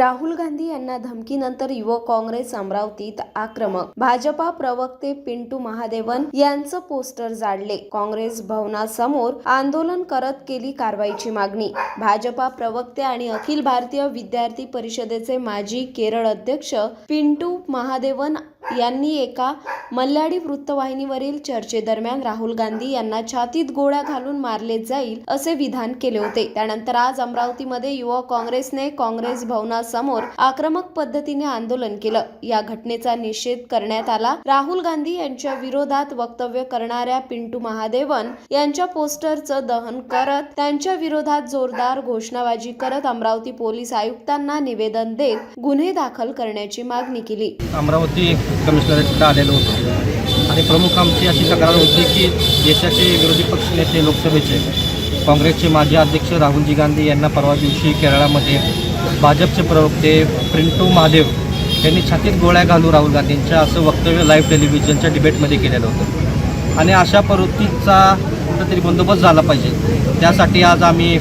राहुल गांधी यांना धमकीनंतर युवक काँग्रेस अमरावतीत आक्रमक. भाजपा प्रवक्ते पिंटू महादेवन यांचं पोस्टर जाडले काँग्रेस भवनासमोर आंदोलन करत केली कारवाईची मागणी. भाजपा प्रवक्ते आणि अखिल भारतीय विद्यार्थी परिषदेचे माजी केरळ अध्यक्ष पिंटू महादेवन यांनी एका मल्याळी वृत्तवाहिनीवरील चर्चेदरम्यान राहुल गांधी यांना छातीत गोळ्या घालून मारले जाईल असे विधान केले होते. त्यानंतर आज अमरावतीमध्ये युवक काँग्रेसने काँग्रेस भवनासमोर आक्रमक पद्धतीने आंदोलन केलं. या घटनेचा निषेध करण्यात आला. राहुल गांधी यांच्या विरोधात वक्तव्य करणाऱ्या पिंटू महादेवन यांच्या पोस्टरचं दहन करत त्यांच्या विरोधात जोरदार घोषणाबाजी करत अमरावती पोलीस आयुक्तांना निवेदन देत गुन्हे दाखल करण्याची मागणी केली. अमरावती कमिशनरेटला आलेलो होतो. आणि प्रमुख आमची अशी तक्रार होती की देशाचे विरोधी पक्षनेते लोकसभेचे काँग्रेसचे माजी अध्यक्ष राहुलजी गांधी यांना परवा दिवशी केरळामध्ये भाजपचे प्रवक्ते प्रिंटू महादेव यांनी छातीत गोळ्या घालू राहुल गांधींच्या असं वक्तव्य लाईव्ह टेलिव्हिजनच्या डिबेटमध्ये केलेलं होतं. आणि अशा प्रवृत्तीचा कुठंतरी बंदोबस्त झाला पाहिजे. त्यासाठी आज आम्ही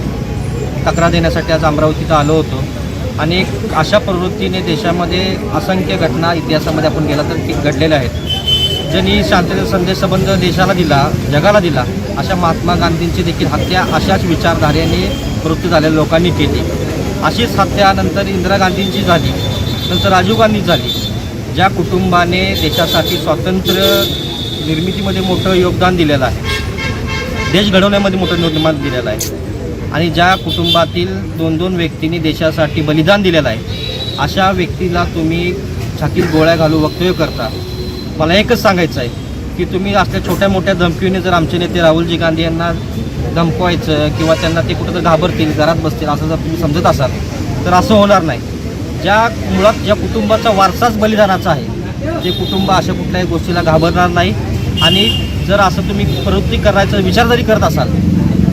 तक्रार देण्यासाठी आज अमरावतीत आलो होतो. आणि अशा प्रवृत्तीने देशामध्ये असंख्य घटना इतिहासामध्ये आपण गेला तर घडलेल्या आहेत. ज्यांनी शांततेचा संदेश संबंध देशाला दिला जगाला दिला अशा महात्मा गांधींची देखील हत्या अशाच विचारधारेने मृत्यू झालेल्या लोकांनी केली. अशीच हत्या नंतर इंदिरा गांधींची झाली नंतर राजीव गांधी झाली ज्या कुटुंबाने देशासाठी स्वातंत्र्य निर्मितीमध्ये मोठं योगदान दिलेलं आहे. देश घडवण्यामध्ये मोठं निर्माण दिलेलं आहे. आणि ज्या कुटुंबातील दोन दोन व्यक्तींनी देशासाठी बलिदान दिलेलं आहे अशा व्यक्तीला तुम्ही छातीत गोळ्या घालू वक्तव्य करता. मला एकच सांगायचं आहे की तुम्ही असल्या छोट्या मोठ्या धमकीने जर आमचे नेते राहुलजी गांधी यांना धमकवायचं किंवा त्यांना ते कुठं घाबरतील घरात बसतील असं जर तुम्ही समजत असाल तर असं होणार नाही. ज्या मुळात ज्या कुटुंबाचा वारसाच बलिदानाचा आहे जे कुटुंब अशा कुठल्याही गोष्टीला घाबरणार नाही. आणि जर असं तुम्ही प्रवृत्ती करायचा विचार जरी करत असाल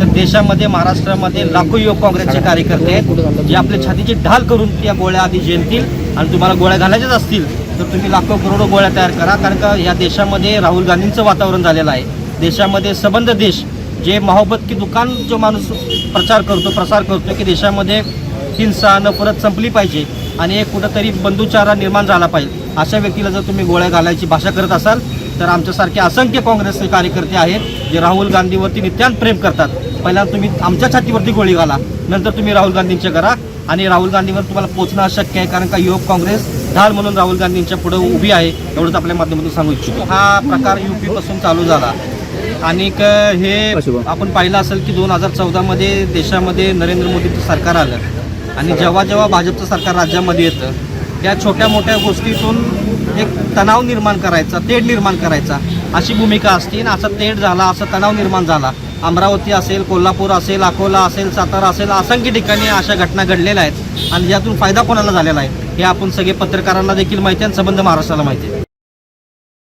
तर देशामध्ये महाराष्ट्रामध्ये लाखो युवक काँग्रेसचे कार्यकर्ते आहेत जे आपल्या छातीची ढाल करून त्या गोळ्या आधी झेलतील आणि तुम्हाला गोळ्या घालायच्याच असतील तर तुम्ही लाखो करोडो गोळ्या तयार करा कारण का या देशामध्ये राहुल गांधींचं वातावरण झालेलं आहे. देशामध्ये सबंध देश जे मोहब्बत की दुकान जो माणूस प्रचार करतो प्रसार करतो की देशामध्ये हिंसा नफरत संपली पाहिजे आणि एक कुठंतरी बंधुचारा निर्माण झाला पाहिजे. अशा व्यक्तीला जर तुम्ही गोळ्या घालायची भाषा करत असाल तर आमच्यासारखे असंख्य काँग्रेसचे कार्यकर्ते आहेत जे राहुल गांधीवरती नित्यांत प्रेम करतात. पहिल्यांदा तुम्ही आमच्या छातीवरती गोळी घाला नंतर तुम्ही राहुल गांधींच्या करा आणि राहुल गांधीवर तुम्हाला पोचणं अशक्य आहे कारण का युवक काँग्रेस ढाल म्हणून राहुल गांधींच्या पुढे उभी आहे एवढंच आपल्या माध्यमातून सांगू इच्छितो. हा प्रकार युपीपासून चालू झाला. आणि हे आपण पाहिलं असेल की दोन हजार चौदामध्ये देशामध्ये नरेंद्र मोदीचं सरकार आलं. आणि जेव्हा जेव्हा भाजपचं सरकार राज्यामध्ये येतं त्या छोट्या मोठ्या गोष्टीतून एक तणाव निर्माण करायचा तेढ निर्माण करायचा. अशी भूमिका असते आणि असा तेढ झाला असा तणाव निर्माण झाला. अमरावती असेल कोल्हापूर असेल अकोला असेल सातारा असेल असंख्य ठिकाणी अशा घटना घडलेल्या आहेत. आणि यातून फायदा कोणाला झालेला आहे हे आपण सगळे पत्रकारांना देखील माहिती आहे आणि संबंध महाराष्ट्राला माहिती आहे.